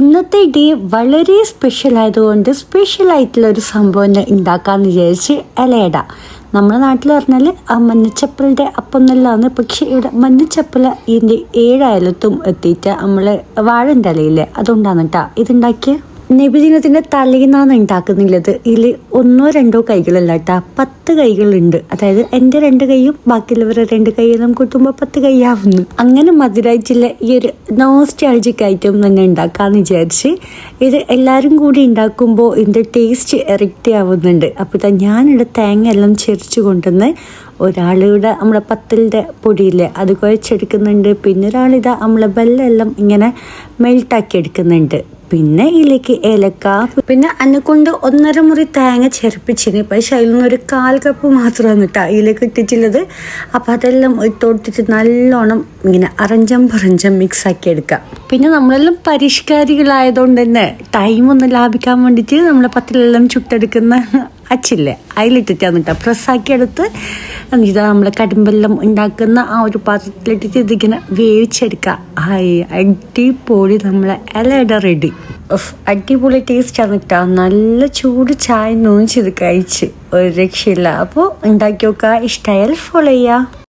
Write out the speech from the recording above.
ഇന്നത്തെ ഡേ വളരെ സ്പെഷ്യൽ ആയതുകൊണ്ട് സ്പെഷ്യൽ ആയിട്ടുള്ള ഒരു സംഭവം ഉണ്ടാക്കാമെന്ന് വിചാരിച്ച് ഇലയട നമ്മുടെ നാട്ടിൽ പറഞ്ഞാൽ ആ മഞ്ഞച്ചപ്പലിന്റെ അപ്പൊന്നെല്ലാമാണ് പക്ഷേ ഇവിടെ മഞ്ഞച്ചപ്പല ഇതിന്റെ ഏഴായാലത്തും എത്തിയിട്ട് നമ്മൾ വാഴന്റെ ഇലയില്ലേ അതുകൊണ്ടാണ് കേട്ടോ ഇതുണ്ടാക്കിയത് നബിദിനത്തിന്റെ തലേന്നാണ് ഉണ്ടാക്കുന്നില്ലത്. ഇതിൽ ഒന്നോ രണ്ടോ കൈകളല്ല കേട്ടോ പത്ത് കൈകളുണ്ട്. അതായത് എന്റെ രണ്ട് കൈയും ബാക്കിയുള്ളവരുടെ രണ്ട് കൈയും കൂട്ടുമ്പോൾ പത്ത് കൈയാവുന്നു. അങ്ങനെ മധുരായിട്ടുള്ള ഈ ഒരു നോസ്റ്റാൾജിക് ഐറ്റം തന്നെ ഉണ്ടാക്കാമെന്ന് വിചാരിച്ച് ഇത് എല്ലാവരും കൂടി ഉണ്ടാക്കുമ്പോൾ ഇതിന്റെ ടേസ്റ്റ് ഇറക്റ്റി ആവുന്നുണ്ട്. അപ്പോൾ ഇതാ ഞാനിവിടെ തേങ്ങ എല്ലാം ചെറിച്ച് കൊണ്ടുവന്ന് ഒരാളിവിടെ നമ്മളെ പത്തലിന്റെ പൊടിയില്ലേ അത് കുഴച്ചെടുക്കുന്നുണ്ട്. പിന്നെ ഒരാളിതാ നമ്മളെ ബെല്ലെല്ലാം ഇങ്ങനെ മെൽട്ടാക്കി എടുക്കുന്നുണ്ട്. പിന്നെ ഇതിലേക്ക് ഏലക്ക പിന്നെ എന്നെ കൊണ്ട് ഒന്നര മുറി തേങ്ങ ചെറുപ്പിച്ചിന് പക്ഷെ അതിൽ നിന്ന് ഒരു കാൽ കപ്പ് മാത്രമാണ് കേട്ടോ അതിലേക്ക് ഇട്ടിട്ടുള്ളത്. അപ്പം അതെല്ലാം ഇട്ടുകൊടുത്തിട്ട് നല്ലോണം ഇങ്ങനെ അറഞ്ചം പറഞ്ചം മിക്സ് ആക്കി എടുക്കാം പിന്നെ നമ്മളെല്ലാം പരിഷ്കാരികളായതുകൊണ്ട് തന്നെ ടൈം ഒന്ന് ലാഭിക്കാൻ വേണ്ടിയിട്ട് നമ്മളെ പത്തിലെല്ലാം ചുട്ടെടുക്കുന്ന അച്ചില്ലേ അതിലിട്ടിട്ടാണ് കേട്ടോ പ്രസ്സാക്കി എടുത്ത് ഇതാ നമ്മൾ കടുമ്പെല്ലാം ഉണ്ടാക്കുന്ന ആ ഒരു പാത്രത്തിലിട്ടിട്ട് ഇതിങ്ങനെ വേവിച്ചെടുക്കുക. ഹായ് അടിപൊളി നമ്മളെ ഇലയുടെ റെഡി. അടിപൊളി ടേസ്റ്റ് ആണ് കേട്ടോ നല്ല ചൂട് ചായ നോയിച്ചത് കഴിച്ച്. ഒരു രക്ഷയില്ല. അപ്പോൾ ഉണ്ടാക്കി നോക്കുക. ഇഷ്ടമായാൽ ഫോളോ ചെയ്യുക.